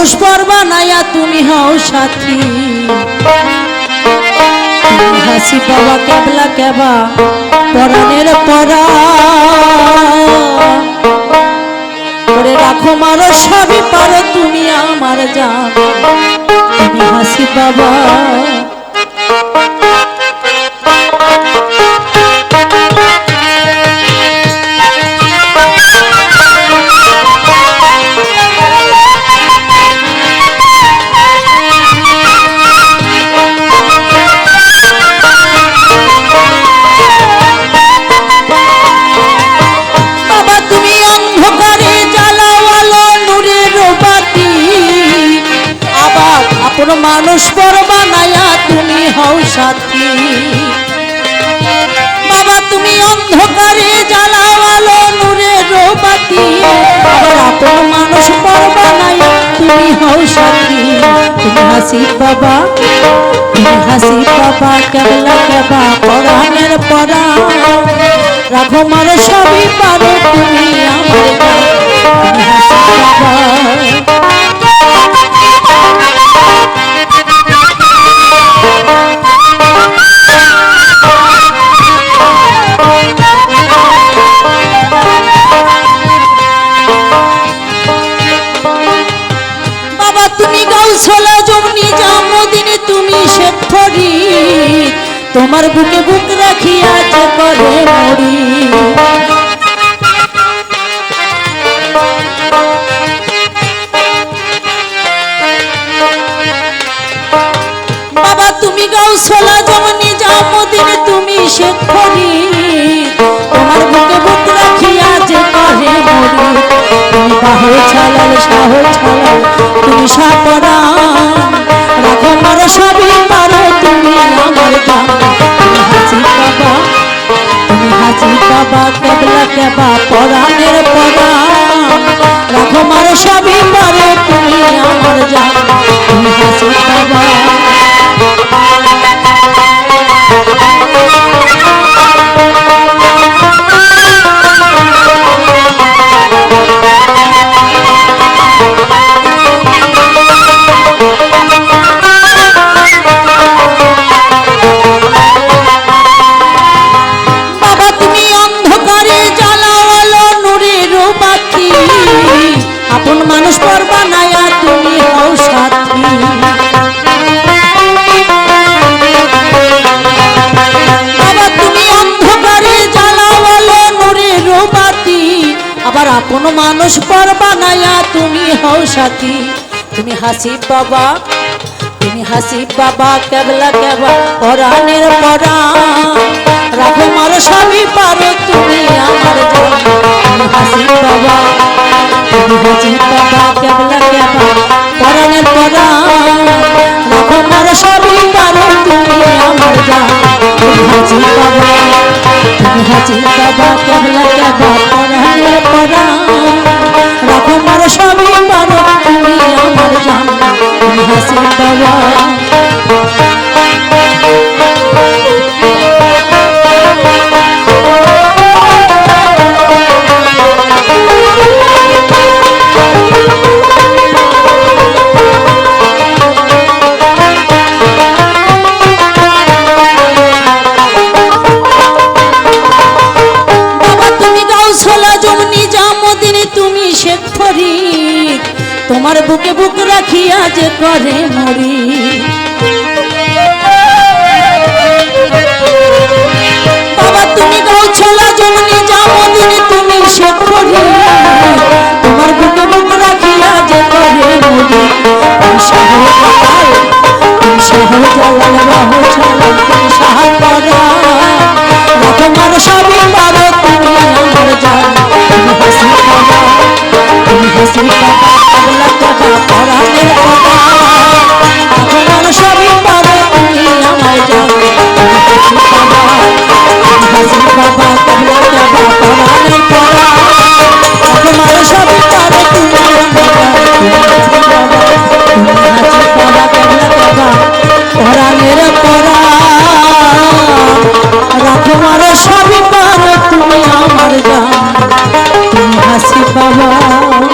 মানুষ করবা নাইয়া তুমি হও সাথী। হাসি বাবা কেবলা কেবা পরাণের পরা। রাখো মারো সবই পারো তুমি আমার যা তুমি হাসি বাবা আপন মানুষ পর বানায়া তুমি হও সাথী। বাবা, তুমি অন্ধকারে জ্বালাও আলো নূরের বাতি আপন মানুষ পর বানায়া তুমি হও সাথী। তুমি হাসি বাবা, তুমি হাসি বাবা, কেবলা কেবা পরাণের পরা। রাখো মারো সবই পারো তুমি আমার বাবা। তোমার বুকে বুক রাখিয়া করে মরি। বাবা, তুমি গাউছলা জমনি জামদিনে তুমি শেখরি তোমার বুকে বুক রাখিয়া যে করে মরি। তুমি বাহু ছালাল সাহ ছালাল, তুমি সাপরা রাখো মারো সবই তুমি আমার গান তুমি হাসি বাবা তুমি হাসি বাবা কেবলা কেবা পরাণের পরা রাখো মারো সবই পারো আপন মানুষ পর বানায়া তুমি হও সাথী। তুমি হাসি বাবা তুমি হাসি বাবা কেবলা কেবা, পরাণের পরা রাখো মার সবই পারো তুমি আমার তুমি হাসি বাবা তুমি হাসি বাবা কেবলা কেবা, পরাণের পরা রাখো মার সবই পারো তুমি আমার জান। তুমি হাসি বাবা তুমি হাসি বাবা কেবলা কেবা হাসি তোমার বুকে বুক রাখিয়া যে করে মরি। বাবা, তুমি গাউছলা জমনি জামদিনে তুমি সকরি তোমার বুকে বুক রাখিয়া যে করে মরি। বাবা।